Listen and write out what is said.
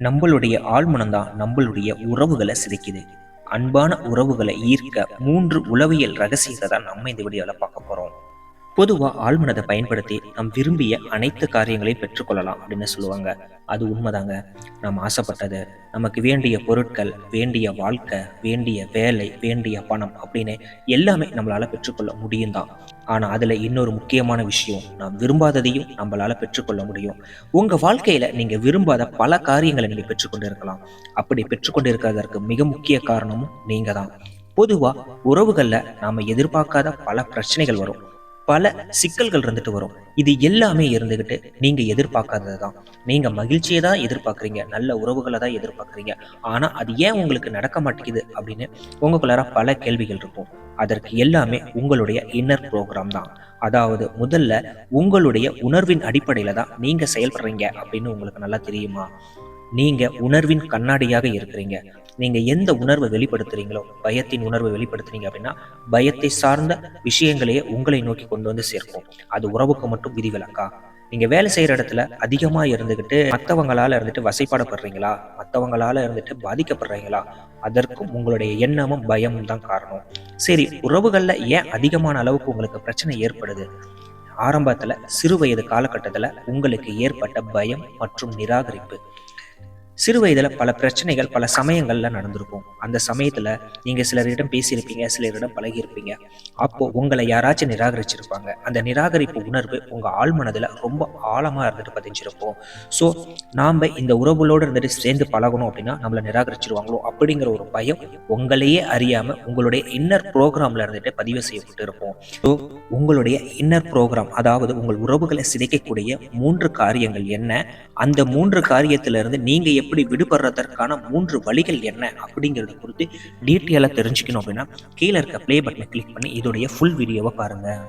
நம்மளுடைய ஆழ்மனம்தான் நம்மளுடைய உறவுகளை சிதைக்குது. அன்பான உறவுகளை ஈர்க்க மூன்று உளவியல் ரகசியத்தை தான் நம்ம இந்த வீடியோவில் பார்க்க போகிறோம் பொதுவாக ஆழ்மனதை பயன்படுத்தி நாம் விரும்பிய அனைத்து காரியங்களையும் பெற்றுக்கொள்ளலாம் அப்படின்னு சொல்லுவாங்க. அது உண்மைதாங்க. நாம் ஆசைப்பட்டது நமக்கு வேண்டிய பொருட்கள் வேண்டிய வாழ்க்கை வேண்டிய வேலை வேண்டிய பணம் அப்படின்னு எல்லாமே நம்மளால் பெற்றுக்கொள்ள முடியும் தான் ஆனால் அதில் இன்னொரு முக்கியமான விஷயம் நாம் விரும்பாததையும் நம்மளால் பெற்றுக்கொள்ள முடியும். உங்கள் வாழ்க்கையில் நீங்கள் விரும்பாத பல காரியங்களை நீங்கள் பெற்றுக்கொண்டு இருக்கலாம் அப்படி பெற்றுக்கொண்டு இருக்கிறதற்கு மிக முக்கிய காரணமும் நீங்கள் தான் பொதுவாக உறவுகளில் நாம் எதிர்பார்க்காத பல பிரச்சனைகள் வரும். பல சிக்கல்கள் இருந்துட்டு வரும். இது எல்லாமே இருந்துகிட்டு நீங்கள் எதிர்பார்க்காதது தான் நீங்கள் மகிழ்ச்சியை தான் எதிர்பார்க்குறீங்க. நல்ல உறவுகளை தான் எதிர்பார்க்குறீங்க. ஆனால் அது ஏன் உங்களுக்கு நடக்க மாட்டேங்குது அப்படின்னு உங்களுக்குள்ளார பல கேள்விகள் இருக்கும். அதற்கு எல்லாமே உங்களுடைய இன்னர் ப்ரோக்ராம் தான். அதாவது முதல்ல உங்களுடைய உணர்வின் அடிப்படையில் தான் நீங்கள் செயல்படுறீங்க அப்படின்னு உங்களுக்கு நல்லா தெரியுமா? நீங்கள் உணர்வின் கண்ணாடியாக இருக்கிறீங்க. நீங்கள் எந்த உணர்வை வெளிப்படுத்துறீங்களோ பயத்தின் உணர்வை வெளிப்படுத்துறீங்க அப்படின்னா பயத்தை சார்ந்த விஷயங்களையே உங்களை நோக்கி கொண்டு வந்து சேர்க்கும். அது உறவுக்கு மட்டும் விதிவிலக்கா? நீங்க வேலை செய்யற இடத்துல அதிகமா இருந்துகிட்டு மற்றவங்களால இருந்துட்டு வசைப்பாடப்படுறீங்களா? மற்றவங்களால இருந்துட்டு பாதிக்கப்படுறீங்களா? அதற்கும் உங்களுடைய எண்ணமும் பயமும் தான் காரணம். சரி உறவுகள்ல ஏன் அதிகமான அளவுக்கு உங்களுக்கு பிரச்சனை ஏற்படுது? ஆரம்பத்துல சிறு வயது காலகட்டத்துல உங்களுக்கு ஏற்பட்ட பயம் மற்றும் நிராகரிப்பு. சிறு வயதில் பல பிரச்சனைகள் பல சமயங்களில் நடந்திருக்கும். அந்த சமயத்தில் நீங்கள் சிலரிடம் பேசியிருப்பீங்க சிலரிடம் பழகியிருப்பீங்க. அப்போது உங்களை யாராச்சும் நிராகரிச்சிருப்பாங்க. அந்த நிராகரிப்பு உணர்வு உங்கள் ஆழ்மனதில் ரொம்ப ஆழமாக இருந்துட்டு பதிஞ்சிருப்போம் ஸோ நாம் இந்த உறவுகளோடு இருந்துட்டு சேர்ந்து பழகணும் அப்படின்னா நம்மளை நிராகரிச்சிருவாங்களோ அப்படிங்கிற ஒரு பயம் உங்களையே அறியாமல் உங்களுடைய இன்னர் ப்ரோக்ராமில் இருந்துட்டு பதிவு செய்யப்பட்டு இருப்போம் ஸோ உங்களுடைய இன்னர் ப்ரோக்ராம் அதாவது உங்கள் உறவுகளை சிதைக்கக்கூடிய மூன்று காரியங்கள் என்ன? அந்த மூன்று காரியத்திலிருந்து நீங்கள் எப்படி விடுபடுறதற்கான மூன்று வழிகள் என்ன அப்படிங்கிறத குறித்து டீட்டெயிலாக தெரிஞ்சுக்கணும் அப்படின்னா கீழே இருக்க ப்ளே பட்டனை கிளிக் பண்ணி இதோடைய ஃபுல் வீடியோவை பாருங்கள்